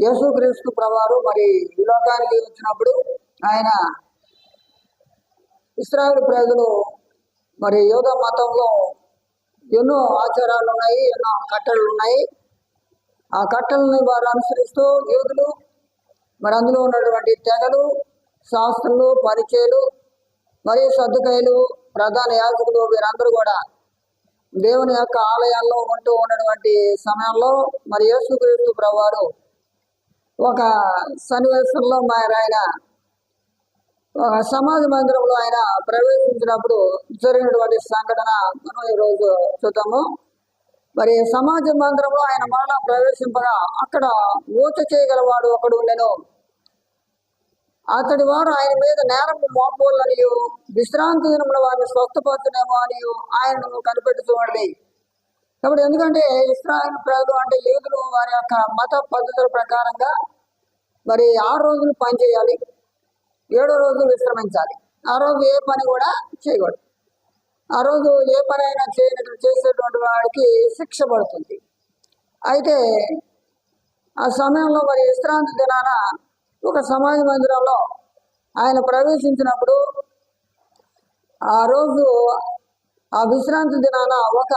యేసుక్రీస్తు ప్రవారు మరి ఈ లోకానికి వచ్చినప్పుడు ఆయన ఇస్రాయల్ ప్రజలు మరి యోగ మతంలో ఎన్నో ఆచారాలు ఉన్నాయి ఎన్నో కట్టలు ఉన్నాయి. ఆ కట్టలని వారు అనుసరిస్తూ యోధులు మరి అందులో ఉన్నటువంటి తెగలు శాస్త్రులు పరిచయలు మరియు సర్దుకాయలు ప్రధాన యాజకులు వీరందరూ కూడా దేవుని యొక్క ఆలయాల్లో ఉంటూ ఉన్నటువంటి సమయంలో మరి యేసుక్రీస్తు ప్రభువారు ఒక సన్నివేశంలో మరి ఆయన ఒక సమాజ మందిరంలో ఆయన ప్రవేశించినప్పుడు జరిగినటువంటి సంఘటన మనం ఈరోజు చూద్దాము. మరి సమాజ మందిరంలో ఆయన మరలా ప్రవేశింపగా అక్కడ ఊచ చేయగలవాడు ఒకడు నేను అతడి వారు ఆయన మీద నేరము మోపోళ్ళనియు విశ్రాంతి దినమున వారిని స్వస్థపరచునేమో అని ఆయనను కనిపెట్టి చూడండి కాబట్టి ఎందుకంటే ఇస్రాయల్ ప్రజలు అంటే యూదులు వారి యొక్క మత పద్ధతుల ప్రకారంగా మరి ఆరు రోజులు పనిచేయాలి ఏడో రోజు విశ్రమించాలి. ఆ రోజు ఏ పని కూడా చేయకూడదు. ఆ రోజు ఏ పని అయినా చేయనట్లు చేసేటువంటి వాడికి శిక్ష పడుతుంది. అయితే ఆ సమయంలో మరి విశ్రాంతి దినాన ఒక సమాజ మందిరంలో ఆయన ప్రవేశించినప్పుడు ఆ రోజు ఆ విశ్రాంతి దినాన ఒక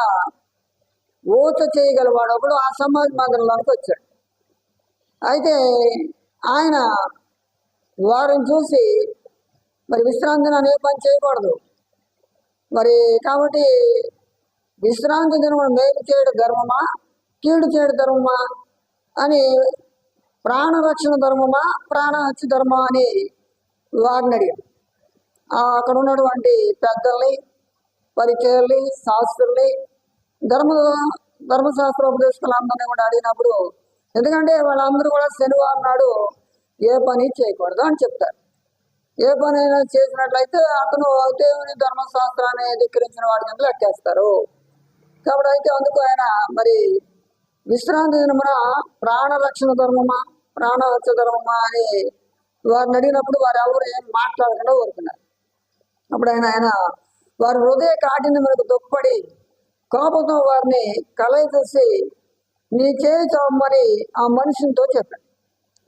ఊత చేయగలవాడు ఒకడు ఆ సమాజ మందిరంలోకి వచ్చాడు. అయితే ఆయన వారిని చూసి మరి విశ్రాంతి అనే పని చేయకూడదు? మరి కాబట్టి విశ్రాంతి దినం మేలు చేయడం ధర్మమా? కీడు చేయడం ధర్మమా? అని ప్రాణరక్షణ ధర్మమా? ప్రాణహత్య ధర్మమా? అని వారిని అడిగాడు. అక్కడ ఉన్నటువంటి పెద్దల్ని పరిచయల్ని శాస్త్రుల్ని ధర్మ ధర్మశాస్త్ర ఉపదేశకులందరినీ కూడా అడిగినప్పుడు ఎందుకంటే వాళ్ళందరూ కూడా శనివారం నాడు ఏ పని చేయకూడదు అని చెప్తారు. ఏ పని అయినా చేసినట్లయితే అతను దేవుని ధర్మశాస్త్రాన్ని ధిక్కరించిన వాడి కింద లెక్కేస్తారు. కాబట్టి అయితే అందుకు ఆయన మరి విశ్రాంతి దినమున ప్రాణరక్షణ ధర్మమా ప్రాణరక్ష ధర్మమా అని వారిని అడిగినప్పుడు వారు ఎవరు ఏం మాట్లాడకుండా కోరుతున్నారు అప్పుడు ఆయన ఆయన వారి హృదయ కాటిని మనకు దుప్పడి కోపంతో వారిని కలయి చూసి నీ చేయి చావమని ఆ మనిషితో చెప్పాడు.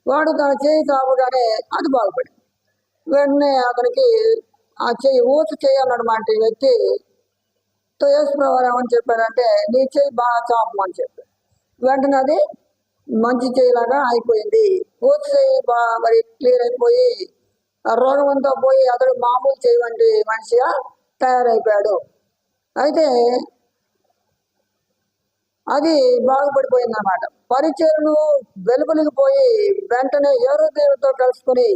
వాడు తన చేయి చావగానే అది బాగుపడింది. వెంటనే అతనికి ఆ చెయ్యి ఊచ చేయి అన్నాడు వ్యక్తి తో యేసుప్రభు ఏమని చెప్పాడంటే నీ చేయి బాగా చాపమని చెప్పాడు. వెంటనే అది మంచి చేయలాగా అయిపోయింది. ఊచ చేయి బాగా మరి క్లియర్ అయిపోయి రోగం అంతా పోయి అతడు మామూలు చేయి వంటి మనిషిగా తయారైపోయాడు. అయితే అది బాగుపడిపోయింది అనమాట పరిచయలు వెలుపలికి పోయి వెంటనే ఏరో దేవుడితో కలుసుకుని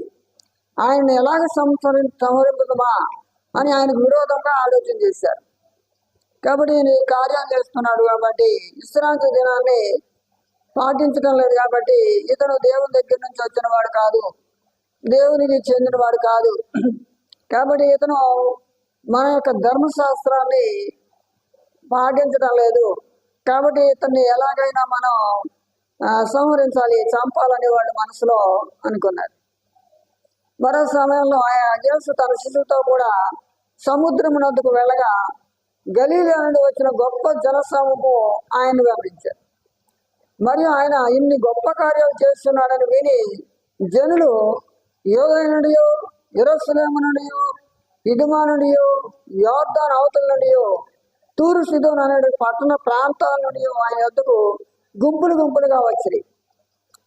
ఆయన్ని ఎలాగ సంహరి సంహరింపుదమా అని ఆయనకు విరోధంగా ఆలోచన చేశారు. కాబట్టి ఈయన కార్యం చేస్తున్నాడు కాబట్టి విశ్రాంతి దినాన్ని పాటించడం లేదు కాబట్టి ఇతను దేవుని దగ్గర నుంచి వచ్చిన వాడు కాదు దేవునికి చెందిన వాడు కాదు. కాబట్టి ఇతను మన యొక్క ధర్మశాస్త్రాన్ని పాటించడం లేదు. కాబట్టి ఇతన్ని ఎలాగైనా మనం సంహరించాలి చంపాలని వాళ్ళు మనసులో అనుకున్నారు. మరో సమయంలో ఆయన యేసు తన శిశువుతో కూడా సముద్రమునద్దుకు వెళ్ళగా గలీల నుండి వచ్చిన గొప్ప జనసమూహము ఆయన గమనించారు మరియు ఆయన ఇన్ని గొప్ప కార్యాలు చేస్తున్నాడని విని జనులు యోగ నుండి ఇరస్లేము నుండి ఇడుమా నుండి యోర్ధాన్ అవతల నుండి తూరు సిదోన్ అనే పట్టణ ప్రాంతాల నుండి ఆయన వద్దకు గుంపులు గుంపులుగా వచ్చి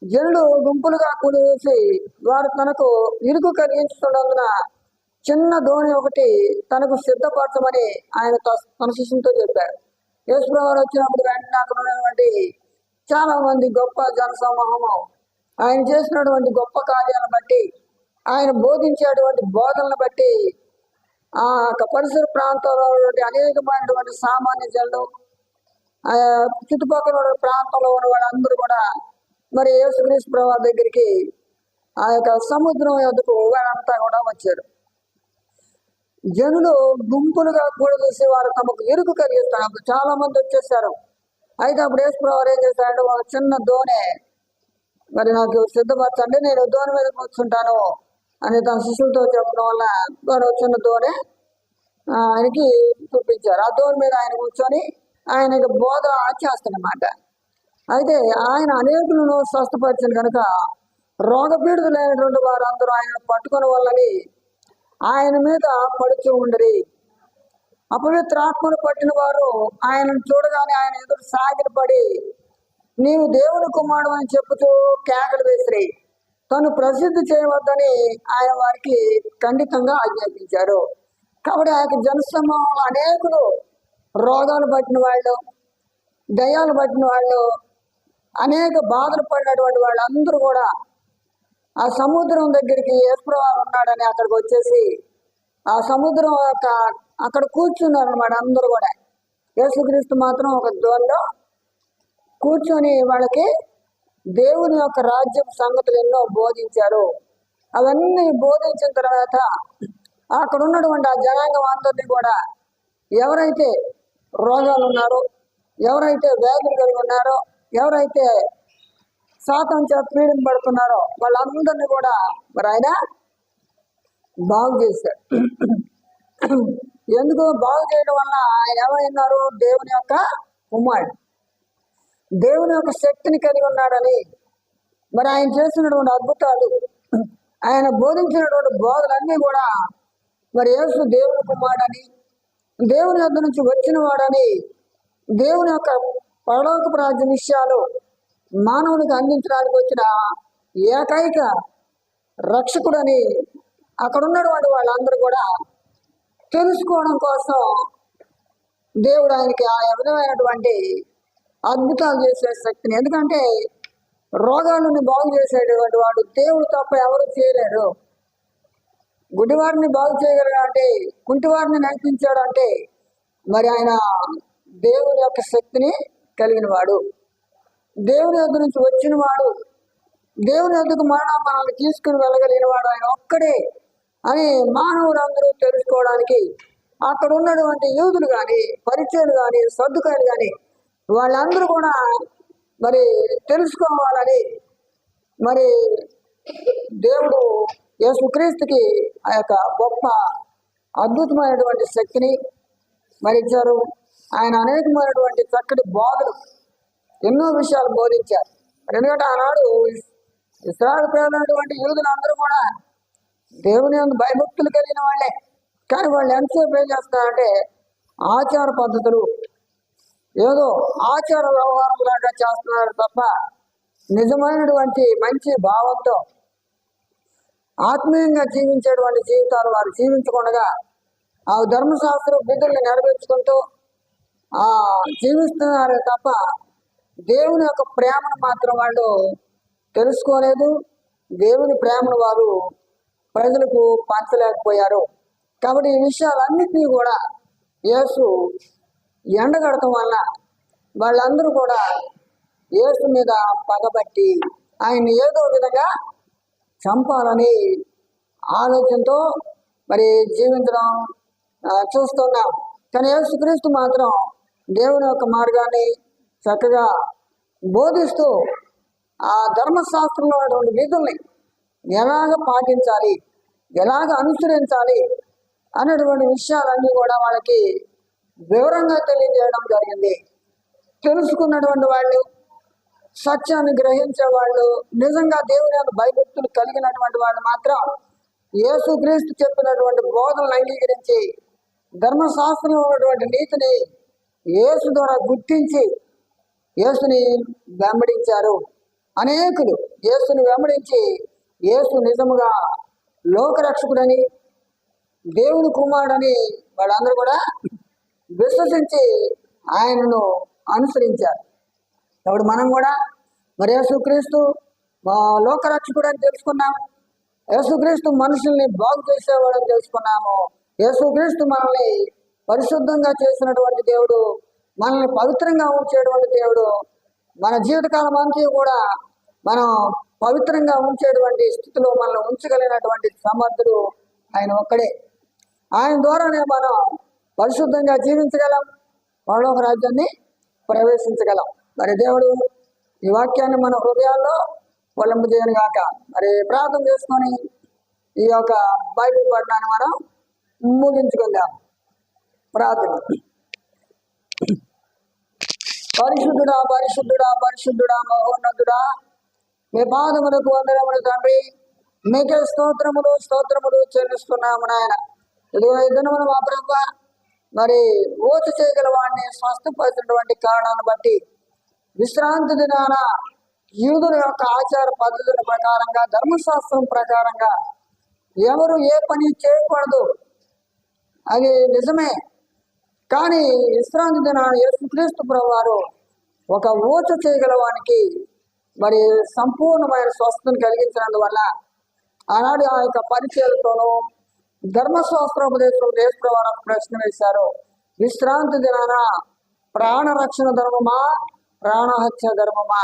జనులు గుంపులుగా కూలివేసి వారు తనకు ఇరుకు కలిగించుతున్నందున చిన్న ధోని ఒకటి తనకు సిద్ధపరచమని ఆయన తన శిష్యులతో చెప్పాడు. యేసుప్రభు వచ్చినప్పుడు వెంటనే అక్కడ ఉన్నటువంటి చాలా మంది గొప్ప జనసమూహము ఆయన చేసినటువంటి గొప్ప కార్యాలను బట్టి ఆయన బోధించేటువంటి బోధనలను బట్టి ఆ యొక్క పరిసర ప్రాంతాల్లో అనేకమైనటువంటి సామాన్య జనులు చుట్టుపక్కల ఉన్న ప్రాంతంలో ఉన్న వాళ్ళందరూ కూడా మరి యేసుక్రీస్తు ప్రభా దగ్గరికి ఆ యొక్క సముద్రం ఎదుకు వారంతా కూడా వచ్చారు. జనులు గుంపులుగా కూడదీసి వారు తమకు ఇరుకు కలిగిస్తారు అప్పుడు చాలా మంది వచ్చేసారు. అయితే అప్పుడు యేసు ప్రభు ఏం చేశారంటే ఒక చిన్న దోణె మరి నాకు సిద్ధపరచండి నేను దోణి మీద కూర్చుంటాను. అని తన శిష్యులతో చెప్పడం వల్ల వారు వచ్చిన చిన్న ఆయనకి చూపించారు. ఆ దోణి మీద ఆయన కూర్చొని ఆయనకి బోధ చేస్తాడనమాట అయితే ఆయన అనేకులను స్వస్థపరిచిన కనుక రోగపీడితులైనటువంటి వారందరూ ఆయనను పట్టుకుని వాళ్ళని ఆయన మీద పడుచు ఉండరి. అపవిత్రాత్మను పట్టిన వారు ఆయనను చూడగానే ఆయన ఎదురు సాగిలపడి నీవు దేవుని కుమారుడు అని చెప్పుతూ కేకలు వేసిరాయి తను ప్రసిద్ధి చేయవద్దని ఆయన వారికి ఖండితంగా ఆజ్ఞాపించారు. కాబట్టి ఆ యొక్క జనసమూహంలో అనేకులు రోగాలు పట్టిన వాళ్ళు దయాలు పట్టిన వాళ్ళు అనేక బాధలు పడినటువంటి వాళ్ళందరూ కూడా ఆ సముద్రం దగ్గరికి ఏసుప్రవారు ఉన్నాడని అక్కడికి వచ్చేసి ఆ సముద్రం యొక్క అక్కడ కూర్చున్నారు అనమాట అందరూ కూడా. యేసుక్రీస్తు మాత్రం ఒక దోల్లో కూర్చొని వాళ్ళకి దేవుని యొక్క రాజ్యం సంగతులు ఎన్నో బోధించారు. అవన్నీ బోధించిన తర్వాత అక్కడ ఉన్నటువంటి ఆ జనాంగం అందరినీ కూడా ఎవరైతే రోగాలు ఉన్నారో ఎవరైతే వ్యాధులు కలిగి ఉన్నారో ఎవరైతే శాతం చేత పీడింపడుతున్నారో వాళ్ళందరినీ కూడా మరి ఆయన బాగు చేశాడు. ఎందుకు బాగు చేయడం వల్ల ఆయన ఎవరైనారు దేవుని యొక్క కుమారుడు. దేవుని యొక్క శక్తిని కలిగి ఉన్నాడని. మరి ఆయన చేసినటువంటి అద్భుతాలు ఆయన బోధించినటువంటి బోధలన్నీ కూడా మరి యేసు దేవుని కుమారుడని దేవుని వద్ద నుంచి వచ్చిన వాడని దేవుని యొక్క పరలోక రాజ్య విషయాలు మానవునికి అందించడానికి వచ్చిన ఏకైక రక్షకుడని అక్కడ ఉన్నటువంటి వాళ్ళందరూ కూడా తెలుసుకోవడం కోసం దేవుడు ఆయనకి ఆ విధమైనటువంటి అద్భుతాలు చేసే శక్తిని. ఎందుకంటే రోగాలను బాగు చేసేటువంటి వాడు దేవుడు తప్ప ఎవరు చేయలేరు. గుడివారిని బాగు చేయగలడు అంటే కుంటివారిని నడిపించాడు అంటే మరి ఆయన దేవుని యొక్క శక్తిని కలిగిన వాడు దేవుని యొక్క నుంచి వచ్చిన వాడు దేవుని యొద్దకు మరణ మనల్ని తీసుకుని వెళ్ళగలిగిన వాడు ఆయన ఒక్కడే అని మానవులందరూ తెలుసుకోవడానికి అక్కడ ఉన్నటువంటి యూదులు కానీ పరిచయాలు కానీ సర్దుకాయలు కానీ వాళ్ళందరూ కూడా మరి తెలుసుకోవాలని మరి దేవుడు యేసుక్రీస్తుకి ఆ యొక్క గొప్ప అద్భుతమైనటువంటి శక్తిని మరి ఇచ్చారు ఆయన అనేకమైనటువంటి చక్కటి బోధలు ఎన్నో విషయాలు బోధించారు. ఎందుకంటే ఆనాడు ఇస్రాయల్ ప్రజలైనటువంటి యూదులందరూ కూడా దేవుని భయభక్తులు కలిగిన వాళ్ళే. కానీ వాళ్ళు ఎంతసేపు ఏం చేస్తారంటే ఆచార పద్ధతులు ఏదో ఆచార వ్యవహారం లాగా చేస్తున్నారు తప్ప నిజమైనటువంటి మంచి భావంతో ఆత్మీయంగా జీవించేటువంటి జీవితాలు వారు జీవించకుండా ఆ ధర్మశాస్త్ర విధుల్ని నెరవేర్చుకుంటూ ఆ జీవిస్తున్నారు తప్ప దేవుని యొక్క ప్రేమను మాత్రం వాళ్ళు తెలుసుకోలేదు. దేవుని ప్రేమను వారు ప్రజలకు పంచలేకపోయారు. కాబట్టి ఈ విషయాలన్నింటినీ కూడా యేసు ఎండగడటం వల్ల వాళ్ళందరూ కూడా యేసు మీద పగబట్టి ఆయన ఏదో విధంగా చంపాలని ఆలోచనతో మరి జీవించడం చూస్తున్నాం. కానీ యేసుక్రీస్తు మాత్రం దేవుని యొక్క మార్గాన్ని చక్కగా బోధిస్తూ ఆ ధర్మశాస్త్రంలో ఉన్నటువంటి విధుల్ని ఎలాగ పాటించాలి ఎలాగ అనుసరించాలి అనేటువంటి విషయాలన్నీ కూడా వాళ్ళకి వివరంగా తెలియజేయడం జరిగింది. తెలుసుకున్నటువంటి వాళ్ళు సత్యాన్ని గ్రహించే వాళ్ళు నిజంగా దేవుని యొక్క భయభక్తులు కలిగినటువంటి వాళ్ళు మాత్రం యేసుక్రీస్తు చెప్పినటువంటి బోధనలు అంగీకరించి ధర్మశాస్త్రంలో ఉన్నటువంటి నీతిని యేసు ద్వారా గుర్తించి యేసుని వెంబడించారు. అనేకులు యేసుని వెంబడించి యేసు నిజముగా లోకరక్షకుడని దేవుని కుమారుడని వాళ్ళందరూ కూడా విశ్వసించి ఆయనను అనుసరించారు. ఇప్పుడు మనం కూడా మరి యేసుక్రీస్తు లోకరక్షకుడు అని తెలుసుకున్నాము యేసుక్రీస్తు మనుషుల్ని బాగు చేసేవాడని తెలుసుకున్నాము. యేసుక్రీస్తు మనల్ని పరిశుద్ధంగా చేసినటువంటి దేవుడు మనల్ని పవిత్రంగా ఉంచేటువంటి దేవుడు మన జీవితకాలం అంతా కూడా మనం పవిత్రంగా ఉంచేటువంటి స్థితిలో మనల్ని ఉంచగలిగినటువంటి సమర్థుడు ఆయన ఒక్కడే. ఆయన ద్వారానే మనం పరిశుద్ధంగా జీవించగలం. పరలోక రాజ్యాన్ని ప్రవేశించగలం. మరి దేవుడు ఈ వాక్యాన్ని మన హృదయాల్లో పొలంపు గాక. మరి ప్రార్థన చేసుకొని ఈ యొక్క బైబిల్ పఠనాన్ని మనం ముగించుకుందాం. ప్రార్థన. పరిశుద్ధుడా పరిశుద్ధుడా పరిశుద్ధుడా మహోన్నతుడా మీ పాదములకు వందనములు తండ్రి. మీకే స్తోత్రములు స్తోత్రములు చెల్లిస్తున్నాము నాయన. ఇదిగో ఇద్దరు మా ప్రభు మరి ఓచు చేయగల వాడిని స్వస్థపరిచినటువంటి కారణాన్ని బట్టి విశ్రాంతి దినాన యూదుల యొక్క ఆచార పద్ధతుల ప్రకారంగా ధర్మశాస్త్రం ప్రకారంగా ఎవరు ఏ పని చేయకూడదు. అది నిజమే. కానీ విశ్రాంతి దినాన యేసుక్రీస్తు ప్రభు వారు ఒక ఊచ చేయగల వానికి మరి సంపూర్ణమైన స్వస్థను కలిగించినందువల్ల ఆనాడు ఆ యొక్క పరిచయాలతోనూ ధర్మశాస్త్రోపదేశం దేశ ప్రవారం ప్రశ్న వేశారు విశ్రాంతి దినాన ప్రాణ రక్షణ ధర్మమా ప్రాణహత్య ధర్మమా?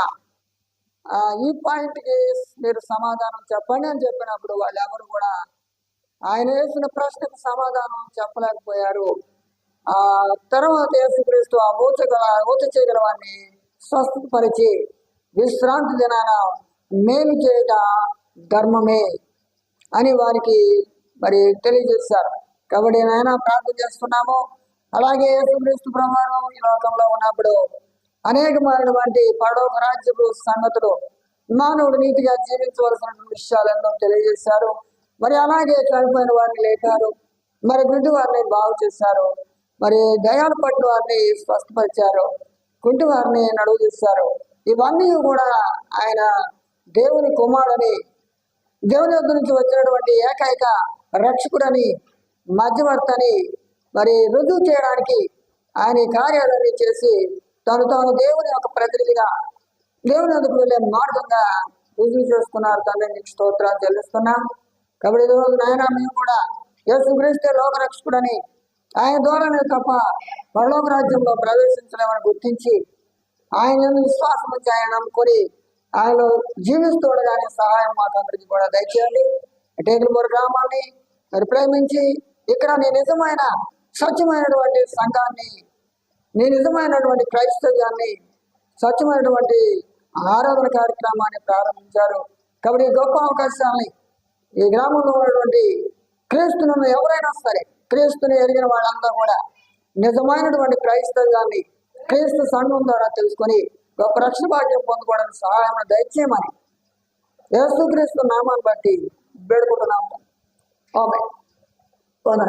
ఈ పాయింట్కి మీరు సమాధానం చెప్పండి అని చెప్పినప్పుడు వాళ్ళు ఎవరు కూడా ఆయన వేసిన ప్రశ్నకు సమాధానం చెప్పలేకపోయారు. ఆ తర్వాత యేసుక్రీస్తు ఆ ఊచగల ఊచ చేయగల వాడిని స్వస్థపరిచి విశ్రాంతి దినాన మేలు చేయట ధర్మమే అని వారికి మరి తెలియజేశారు కాబట్టి నాయన ప్రార్థన చేస్తున్నాము. అలాగే యేసుక్రీస్తు ప్రభావం ఈ లోకంలో ఉన్నప్పుడు అనేకమైనటువంటి పడవ రాజ్యపు సంగతులు మానవుడు నీతిగా జీవించవలసిన విషయాలను తెలియజేశారు. మరి అలాగే చనిపోయిన వారిని లేపారు. మరి గుడ్డి వారిని బాగు చేశారు. మరి దయాలు పట్టు వారిని స్వస్థపరిచారు. కుంటి వారిని నడువు చేశారు ఇవన్నీ కూడా ఆయన దేవుని కుమారుని దేవుని యొక్క నుంచి వచ్చినటువంటి ఏకైక రక్షకుడని మధ్యవర్తని మరి రుజువు చేయడానికి ఆయన కార్యాలన్నీ చేసి తను తాను దేవుని యొక్క ప్రతినిధిగా దేవుని అందుకు వెళ్ళే మార్గంగా రుజువు చేసుకున్నారు. తండ్రి నీకు స్తోత్రాలు చెల్లిస్తున్నాం. కాబట్టి ఈరోజు నాయన మేము కూడా యేసుక్రీస్తే లోక రక్షకుడని ఆయన ద్వారానే తప్ప పరలోక రాజ్యంలో ప్రవేశించలేమని గుర్తించి ఆయన విశ్వాసం వచ్చి ఆయన నమ్ముకొని ఆయనలో జీవిస్తుండగానే సహాయం మాకు అందరికీ కూడా దయచేయండి. టేకులపూర్ గ్రామాన్ని మరి ప్రేమించి ఇక్కడ నీ నిజమైన స్వచ్ఛమైనటువంటి సంఘాన్ని నీ నిజమైనటువంటి క్రైస్తవ్యాన్ని స్వచ్ఛమైనటువంటి ఆరాధన కార్యక్రమాన్ని ప్రారంభించారు. కాబట్టి ఈ గొప్ప అవకాశాన్ని ఈ గ్రామంలో ఉన్నటువంటి క్రీస్తులను ఎవరైనా సరే క్రీస్తుని ఎరిగిన వాళ్ళంతా కూడా నిజమైనటువంటి క్రైస్తవ్యాన్ని క్రీస్తు సంఘం ద్వారా తెలుసుకొని గొప్ప రక్షణ భాగ్యం పొందుకోవడానికి సహాయం దయచేయమని యేసుక్రీస్తు నామాన్ని బట్టి వేడుకుంటున్నాము Amen. Bana